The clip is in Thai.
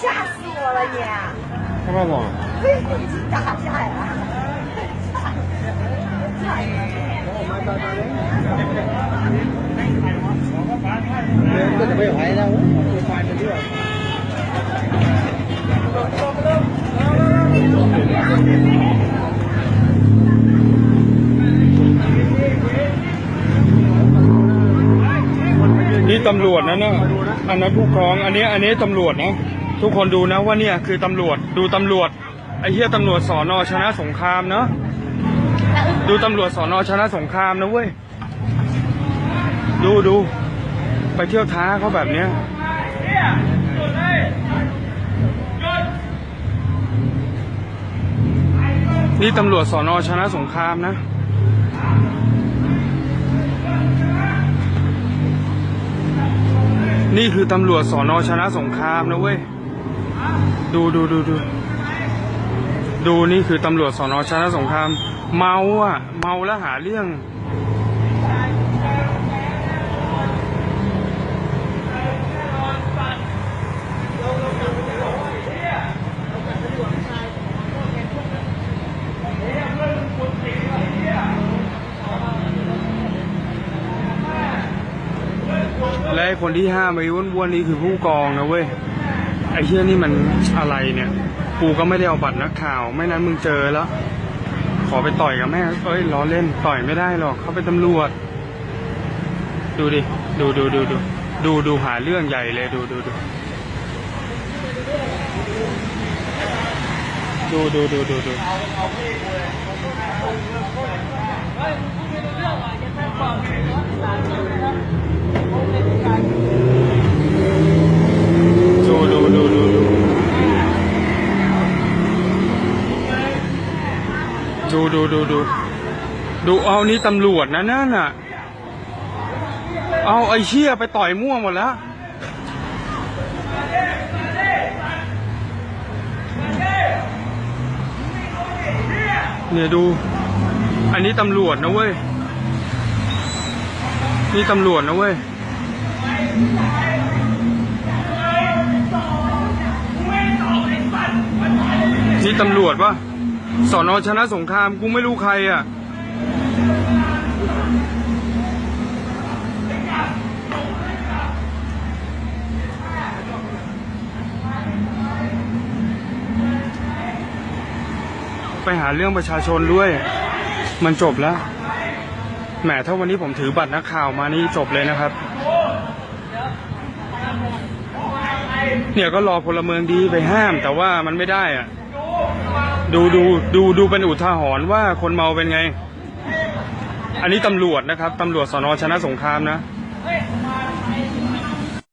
吓死我了你！干嘛走？被鬼子打架呀！这怎么有孩子？我发这个。นี่ตำรวจนะเนาะอันนั้นผู้ครอง อันนี้ อันนี้ตำรวจนะ ทุกคนดูนะว่าเนี่ยคือตำรวจดูตำรวจไอ้เหี้ยตำรวจสอนอชนะสงครามเนอะดูตำรวจสอนอชนะสงครามนะเว้ยดูดูไปเที่ยวท้าเขาแบบเนี้ยนี่ตำรวจสอนอชนะสงครามนะนี่คือตำรวจสอนอชนะสงครามนะเว้ย ดูดูดูดูดูนี่คือตำรวจสอนอชนะสงคราม เมาอะ เมาแล้วหาเรื่อง และคนที่ห้ามไอ้อ้วนๆนี่คือผู้กองนะเว้ย ไอ้เชี่ยนี่มันอะไรเนี่ย กูก็ไม่ได้เอาบัตรนักข่าว ไม่นั้นมึงเจอแล้ว ขอไปต่อยกับแม่เอ้ยล้อเล่นต่อยไม่ได้หรอกเขาเป็นตำรวจ ดูดิ ดูดูดูดูดูดูหาเรื่องใหญ่เลยดูดูดูดูดูดูดูดูดูดูดูดูดู ดูดูดูดูดูเอานี่ตำรวจนะนั่นน่ะ เอาไอ้เชี่ยไปต่อยมั่วหมดแล้วเนี่ยดู อันนี้ตำรวจนะเว้ย นี่ตำรวจนะเว้ยนี่ตำรวจปะ สอนอชนะสงครามกูไม่รู้ใครอะ ไปหาเรื่องประชาชนด้วย มันจบแล้ว แหมถ้าวันนี้ผมถือบัตรนักข่าวมานี่จบเลยนะครับ เนี่ยก็รอพลเมืองดีไปห้ามแต่ว่ามันไม่ได้อะ ดูดูดูดูเป็นอุทาหรณ์ว่าคนเมาเป็นไง อันนี้ตำรวจนะครับตำรวจสนชนะสงครามนะ